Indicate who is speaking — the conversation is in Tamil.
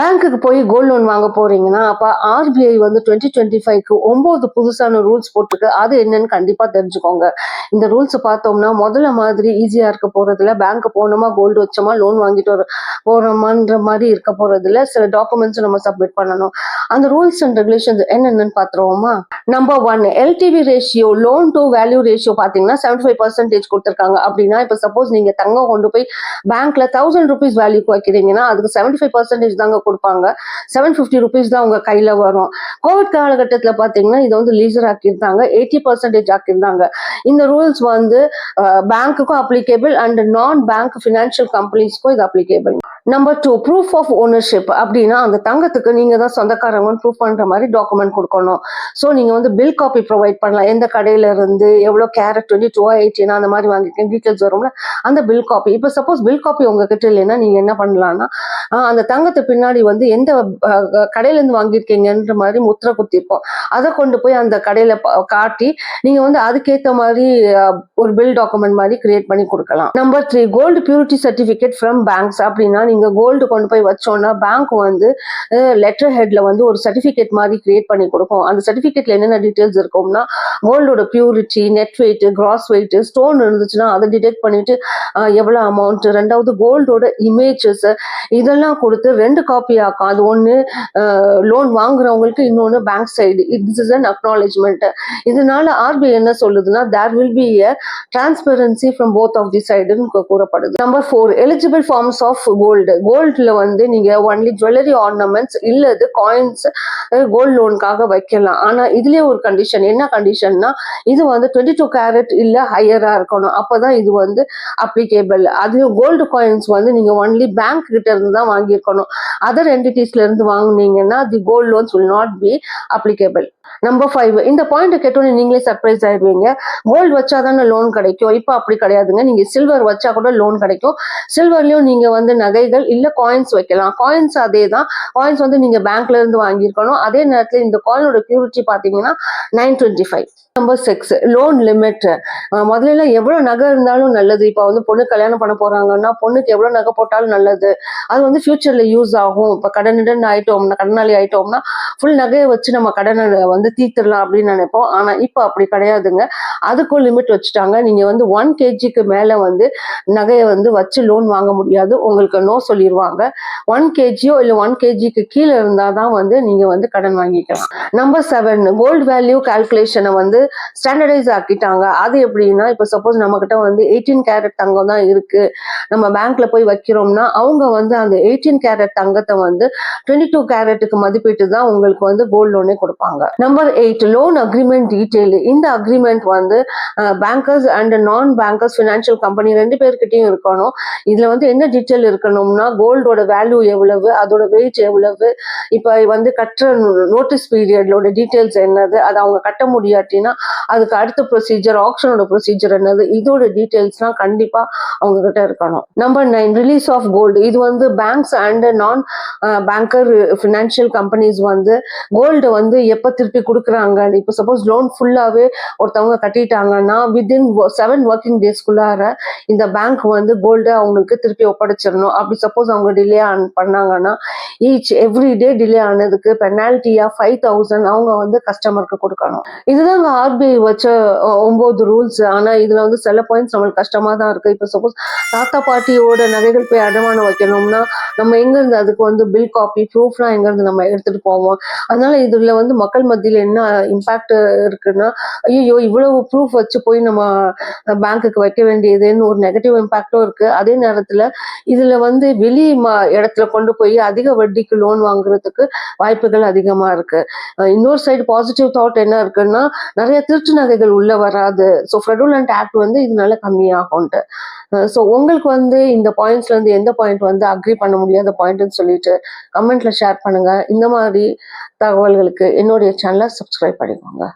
Speaker 1: பேங்க்குக்கு போய் கோல்ட் லோன் வாங்க போறீங்கன்னா அப்ப ஆர்பிஐ வந்து டுவெண்ட்டி டுவெண்ட்டி ஃபைவ்க்கு ஒன்பது புதுசான ரூல்ஸ் போட்டிருக்கு. அது என்னன்னு கண்டிப்பா தெரிஞ்சுக்கோங்க. இந்த ரூல்ஸ் பார்த்தோம்னா முதல்ல மாதிரி ஈஸியா இருக்க போறதுல பேங்க் போனோமா கோல்டு வச்சோமா லோன் வாங்கிட்டு வர போறோமான்ற மாதிரி இருக்க போறதுல சில டாக்குமெண்ட்ஸ் நம்ம சப்மிட் பண்ணணும். அந்த ரூல்ஸ் அண்ட் ரெகுலேஷன்ஸ் என்னென்னு பார்த்துருவோமா? Number one LTV ratio loan to value ratio பார்த்தீங்கன்னா செவன்டி ஃபைவ் பர்சன்டேஜ் கொடுத்துருக்காங்க. அப்படின்னா இப்போ சப்போஸ் நீங்க தங்கம் கொண்டு போய் பேங்க்ல தௌசண்ட் ருபீஸ் வேல்யூக்கு வைக்கிறீங்கன்னா அதுக்கு செவன்டி ஃபைவ் பர்சன்டேஜ் தாங்க கொடுப்பாங்க. செவன் ஃபிஃப்டி ருபீஸ் தான் உங்க கையில வரும். கோவிட் காலகட்டத்தில் பார்த்தீங்கன்னா இதை வந்து லீசர் ஆக்கியிருந்தாங்க. எயிட்டி பர்சன்டேஜ் ஆக்கியிருந்தாங்க. இந்த ரூல்ஸ் வந்து பேங்க்குக்கும் applicable and non bank financial கம்பெனிஸ்க்கும் இது applicable number two proof of ownership அப்படின்னா அந்த தங்கத்துக்கு நீங்க தான் சொந்தக்காரங்கன்னு ப்ரூஃப் பண்ற மாதிரி டாக்குமெண்ட் கொடுக்கணும். ஸோ நீங்க வந்து பில் காப்பி ப்ரொவைட் பண்ணலாம். எந்த கடையில இருந்து எவ்வளோ கேரட் டுவெண்ட்டி டூ எயிட்டினா அந்த மாதிரி வாங்கிருக்கேன் டீட்டெயில்ஸ் வரும்ல அந்த பில் காப்பி இப்போ சப்போஸ் பில் காப்பி உங்ககிட்ட இல்லைன்னா நீங்க என்ன பண்ணலாம்னா அந்த தங்கத்து பின்னாடி வந்து எந்த கடையிலேருந்து வாங்கியிருக்கீங்கன்ற மாதிரி முத்திரை குத்திருப்போம். அதை கொண்டு போய் அந்த கடையில காட்டி நீங்க வந்து அதுக்கேற்ற மாதிரி மாதிரி ஒரு பில் டாக்குமெண்ட் மாதிரி கிரியேட் பண்ணி கொடுக்கலாம். Number three gold purity certificate from banks அப்படின்னா நீங்க கோல்டு கொண்டு போய் வச்சோன்னா பேங்க் வந்து லெட்டர் ஹெட்ல வந்து ஒரு சர்டிபிகேட் மாதிரி கிரியேட் பண்ணி கொடுக்கும். அந்த சர்டிபிகேட்ல என்னென்ன டீடைல்ஸ் இருக்கும்னா கோல்டோட purity net weight gross weight stone இருந்துச்சுன்னா அதை டிடெக்ட் பண்ணிட்டு எவ்வளோ எவ்வளவு அமௌண்ட் ரெண்டாவது கோல்டோட இமேஜஸ் இதெல்லாம் கொடுத்து ரெண்டு காப்பி ஆக்கும். அது ஒன்று லோன் வாங்குறவங்களுக்கு இன்னொன்று bank side it's is an acknowledgement இதனால ஆர்பிஐ என்ன சொல்லுதுன்னா there will be a transparency from both of the சைடுன்னு கூறப்படுது. Number four eligible forms of gold கோல்டில் வந்து நீங்க ஒன்லி ஜுவல்லரி ஆர்னமெண்ட்ஸ் இல்லது காயின்ஸ் கோல்டு லோனுக்காக வைக்கலாம். ஆனா இதுலேயே ஒரு கண்டிஷன் என்ன கண்டிஷன்னா இது வந்து டுவெண்ட்டி டூ கேரட் இல்லை ஹையராக இருக்கணும். அப்பதான் இது வந்து அப்ளிகேபிள் அது கோல்டு காயின்ஸ் வந்து நீங்க ஒன்லி பேங்க் கிட்ட இருந்து தான் வாங்கியிருக்கணும். அதர் என்டிட்டிஸ்ல இருந்து வாங்குனீங்கன்னா the gold loans will not be applicable number five இந்த பாயிண்ட் கேட்டோன்னு நீங்களே சர்ப்ரைஸ் ஆயிடுவீங்க. கோல்டு வச்சா தானே லோன் கிடைக்கும். இப்போ அப்படி கிடையாதுங்க. நீங்கள் சில்வர் வச்சா கூட லோன் கிடைக்கும். சில்வர்லேயும் நீங்கள் வந்து நகைகள் இல்லை காயின்ஸ் வைக்கலாம். காயின்ஸ் அதே தான் காயின்ஸ் வந்து நீங்கள் பேங்க்ல இருந்து வாங்கியிருக்கணும். அதே நேரத்தில் இந்த காயினோட பியூரிட்டி பார்த்தீங்கன்னா nine twenty five number six loan limit முதல்ல எவ்வளோ நகை இருந்தாலும் நல்லது. இப்போ வந்து பொண்ணு கல்யாணம் பண்ண போறாங்கன்னா பொண்ணுக்கு எவ்வளோ நகை போட்டாலும் நல்லது. அது வந்து ஃபியூச்சர்ல யூஸ் ஆகும். இப்போ கடனுடன் ஆயிட்டோம்னா கடனாளி ஆயிட்டோம்னா ஃபுல் நகையை வச்சு நம்ம கடனை வந்து தீர்த்துடலாம் அப்படின்னு நினைப்போம். ஆனால் இப்போ அப்படி கிடையாதுங்க. அது அதுக்கும் லிமிட் வச்சுட்டாங்க. நீங்கள் வந்து ஒன் கேஜிக்கு மேலே வந்து நகையை வந்து வச்சு லோன் வாங்க முடியாது. உங்களுக்கு நோ சொல்லிடுவாங்க ஒன் கேஜியோ இல்லை ஒன் கேஜிக்கு கீழே இருந்தால் தான் வந்து நீங்கள் வந்து கடன் வாங்கிக்கலாம். நம்பர் செவன் கோல்டு வேல்யூ கால்குலேஷனை வந்து ஸ்டாண்டர்டைஸ் ஆக்கிட்டாங்க. அது எப்படின்னா இப்போ சப்போஸ் நம்மக்கிட்ட வந்து எயிட்டீன் கேரட் தங்கம் தான் இருக்குது நம்ம பேங்க்ல போய் வைக்கிறோம்னா அவங்க வந்து அந்த எயிட்டீன் கேரட் தங்கத்தை வந்து டுவெண்ட்டி டூ கேரட்டுக்கு மதிப்பிட்டு தான் உங்களுக்கு வந்து கோல்டு லோனே கொடுப்பாங்க. Number eight loan agreement detail இந்த அக்ரிமெண்ட் வந்து bankers and non bankers financial company ரெண்டு பேர்கிட்டையும் இருக்கணும். இதுல வந்து என்ன டீட்டெயில் இருக்கணும்னா கோல்டோட வேல்யூ எவ்வளவு அதோட வெயிட் எவ்வளவு இப்போ வந்து கட்டுற நோட்டீஸ் பீரியடோட டீட்டெயில்ஸ் என்னது அதை அவங்க கட்ட முடியாட்டினா அதுக்கு அடுத்த ப்ரொசீஜர் ஆப்ஷனோட ப்ரொசீஜர் என்னது இதோட டீட்டெயில்ஸ்லாம் கண்டிப்பா அவங்க கிட்ட இருக்கணும். Number nine release of gold இது வந்து banks and non banker financial companies வந்து கோல்டு வந்து எப்போ திருப்பி கொடுக்குறாங்க இப்போ சப்போஸ் லோன் ஃபுல்லாகவே ஒருத்தவங்க கட்டிட்டாங்கன்னா வித்தின் செவன் ஒர்க்கிங் டேஸ்க்குள்ளார இந்த பேங்க் வந்து கோல்டு அவங்களுக்கு திருப்பி ஒப்படைச்சிடணும். அப்படி சப்போஸ் அவங்க டிலே ஆன் பண்ணாங்கன்னா ஈச் எவ்ரி டே டிலே ஆனதுக்கு பெனால்ட்டியா ஃபைவ் தௌசண்ட் அவங்க வந்து கஸ்டமருக்கு கொடுக்கணும். இதுதாங்க ஆர்பிஐ வச்ச ஒம்பது ரூல்ஸ் ஆனால் இதில் வந்து சில பாயிண்ட்ஸ் நம்மளுக்கு கஷ்டமா தான் இருக்கு. இப்போ சப்போஸ் தாத்தா பாட்டியோட நகைகள் போய் அடமானம் வைக்கணும்னா நம்ம எங்கேருந்து அதுக்கு வந்து பில் காப்பி ப்ரூஃப்லாம் எங்கேருந்து நம்ம எடுத்துட்டு போவோம்? அதனால இதில் வந்து மக்கள் மத்தியில் என்ன இம்பேக்ட் இருக்குன்னா ஐயோ இவ்வளவு ப்ரூஃப் ப்ரூஃப் வச்சு போய் நம்ம பேங்க்குக்கு வைக்க வேண்டியதுன்னு ஒரு நெகட்டிவ் இம்பாக்டும் இருக்கு. அதே நேரத்துல இதுல வந்து வெளி இடத்துல கொண்டு போய் அதிக வட்டிக்கு லோன் வாங்குறதுக்கு வாய்ப்புகள் அதிகமா இருக்கு. இன்னொரு சைடு பாசிட்டிவ் தாட் என்ன இருக்குன்னா நிறைய திருட்டு நகைகள் உள்ள வராது. ஸோ ஃப்ரெடுலண்ட் ஆக்ட் வந்து இதனால கம்மியாகும்ட்டு. ஸோ உங்களுக்கு வந்து இந்த பாயிண்ட்ஸ்ல இருந்து எந்த பாயிண்ட் வந்து அக்ரி பண்ண முடியாத பாயிண்ட்னு சொல்லிட்டு கமெண்ட்ல ஷேர் பண்ணுங்க. இந்த மாதிரி தகவல்களுக்கு என்னுடைய சேனலை சப்ஸ்கிரைப் பண்ணிக்கோங்க.